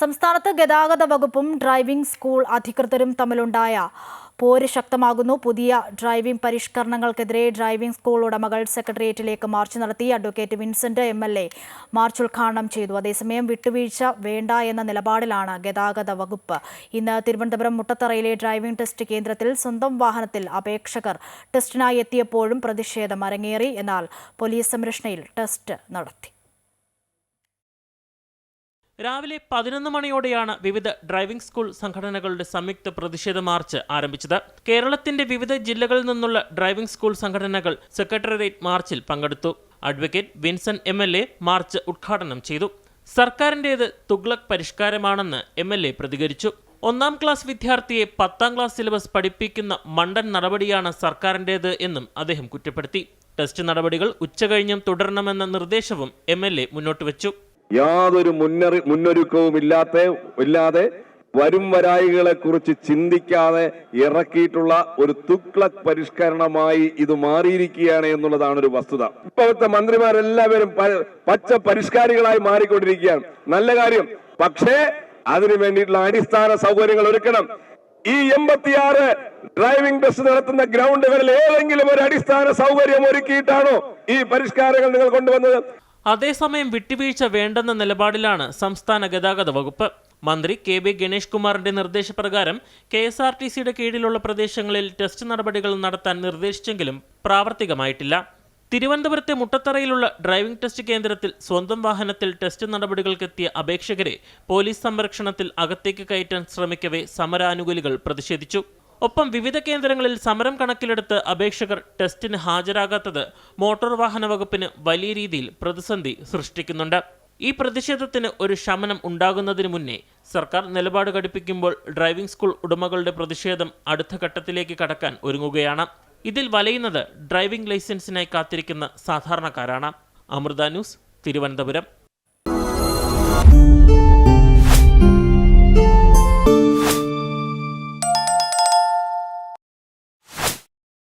സംസ്ഥാനത്ത് ഗതാഗത വകുപ്പും ഡ്രൈവിംഗ് സ്കൂൾ അധികൃതരും തമ്മിലുണ്ടായ പോര് ശക്തമാകുന്നു. പുതിയ ഡ്രൈവിംഗ് പരിഷ്കരണങ്ങൾക്കെതിരെ ഡ്രൈവിംഗ് സ്കൂൾ ഉടമകൾ സെക്രട്ടേറിയറ്റിലേക്ക് മാർച്ച് നടത്തി advocate Vincent M L A march ഉദ്ഘാടനം ചെയ്തു. അതേസമയം വിട്ടുവീഴ്ച വേണ്ട എന്ന നിലപാടിലാണ് ഗതാഗത വകുപ്പ്. ഇന്ന് തിരുവനന്തപുരം മുട്ടത്തറയിലെ ഡ്രൈവിംഗ് ടെസ്റ്റ് കേന്ദ്രത്തിൽ സ്വന്തം വാഹനത്തിൽ അപേക്ഷകർ ടെസ്റ്റിനായി എത്തിയപ്പോഴും പ്രതിഷേധം അരങ്ങേറി. എന്നാൽ പോലീസ് സംരക്ഷണയിൽ ടെസ്റ്റ് നടത്തി. രാവിലെ പതിനൊന്ന് മണിയോടെയാണ് വിവിധ ഡ്രൈവിംഗ് സ്കൂൾ സംഘടനകളുടെ സംയുക്ത പ്രതിഷേധ മാർച്ച് ആരംഭിച്ചത്. കേരളത്തിന്റെ വിവിധ ജില്ലകളിൽ നിന്നുള്ള ഡ്രൈവിംഗ് സ്കൂൾ സംഘടനകൾ സെക്രട്ടേറിയറ്റ് മാർച്ചിൽ പങ്കെടുത്തു. Advocate Vincent M L A march ഉദ്ഘാടനം ചെയ്തു. സർക്കാരിന്റേത് തുഗ്ലക് പരിഷ്കാരമാണെന്ന് എം എൽ എ പ്രതികരിച്ചു. ഒന്നാം ക്ലാസ് വിദ്യാർത്ഥിയെ പത്താം ക്ലാസ് സിലബസ് പഠിപ്പിക്കുന്ന മണ്ടൻ നടപടിയാണ് സർക്കാരിന്റേത് എന്നും അദ്ദേഹം കുറ്റപ്പെടുത്തി. ടെസ്റ്റ് നടപടികൾ ഉച്ചകഴിഞ്ഞും തുടരണമെന്ന നിർദ്ദേശവും എം മുന്നോട്ട് വെച്ചു യാതൊരു മുന്നറി മുന്നൊരുക്കവും ഇല്ലാത്ത ഇല്ലാതെ വരും വരായികളെ കുറിച്ച് ചിന്തിക്കാതെ ഇറക്കിയിട്ടുള്ള ഒരു തുക്ലക് പരിഷ്കരണമായി ഇത് മാറിയിരിക്കുകയാണ് എന്നുള്ളതാണ് ഒരു വസ്തുത. ഇപ്പോഴത്തെ മന്ത്രിമാരെല്ലാവരും പച്ച പരിഷ്കാരികളായി മാറിക്കൊണ്ടിരിക്കുകയാണ്. നല്ല കാര്യം. പക്ഷേ അതിനു വേണ്ടിയിട്ടുള്ള അടിസ്ഥാന സൗകര്യങ്ങൾ ഒരുക്കണം. ഈ എൺപത്തിയാറ് ഡ്രൈവിംഗ് ബസ് നടത്തുന്ന ഗ്രൗണ്ടുകളിൽ ഏതെങ്കിലും ഒരു അടിസ്ഥാന സൗകര്യം ഒരുക്കിയിട്ടാണോ ഈ പരിഷ്കാരങ്ങൾ നിങ്ങൾ കൊണ്ടുവന്നത്? അതേസമയം വിട്ടുവീഴ്ച വേണ്ടെന്ന നിലപാടിലാണ് സംസ്ഥാന ഗതാഗത വകുപ്പ്. മന്ത്രി കെ ബി ഗണേഷ് കുമാറിന്റെ നിർദ്ദേശപ്രകാരം കെ എസ് ആർ ടി സിയുടെ കീഴിലുള്ള പ്രദേശങ്ങളിൽ ടെസ്റ്റ് നടപടികൾ നടത്താൻ നിർദ്ദേശിച്ചെങ്കിലും പ്രാവർത്തികമായിട്ടില്ല. തിരുവനന്തപുരത്തെ മുട്ടത്തറയിലുള്ള ഡ്രൈവിംഗ് ടെസ്റ്റ് കേന്ദ്രത്തിൽ സ്വന്തം വാഹനത്തിൽ ടെസ്റ്റ് നടപടികൾക്കെത്തിയ അപേക്ഷകരെ പോലീസ് സംരക്ഷണത്തിൽ അകത്തേക്ക് കയറ്റാൻ ശ്രമിക്കവേ സമരാനുകൂലികൾ പ്രതിഷേധിച്ചു. ഒപ്പം വിവിധ കേന്ദ്രങ്ങളിൽ സമരം കണക്കിലെടുത്ത് അപേക്ഷകർ ടെസ്റ്റിന് ഹാജരാകാത്തത് മോട്ടോർ വാഹന വകുപ്പിന് വലിയ രീതിയിൽ പ്രതിസന്ധി സൃഷ്ടിക്കുന്നുണ്ട്. ഈ പ്രതിഷേധത്തിന് ഒരു ശമനം ഉണ്ടാകുന്നതിന് മുന്നേ സർക്കാർ നിലപാട് ഘടിപ്പിക്കുമ്പോൾ ഡ്രൈവിംഗ് സ്കൂൾ ഉടമകളുടെ പ്രതിഷേധം അടുത്ത ഘട്ടത്തിലേക്ക് കടക്കാൻ ഒരുങ്ങുകയാണ്. ഇതിൽ വലയുന്നത് ഡ്രൈവിംഗ് ലൈസൻസിനായി കാത്തിരിക്കുന്ന സാധാരണക്കാരാണ്. അമൃത ന്യൂസ് തിരുവനന്തപുരം.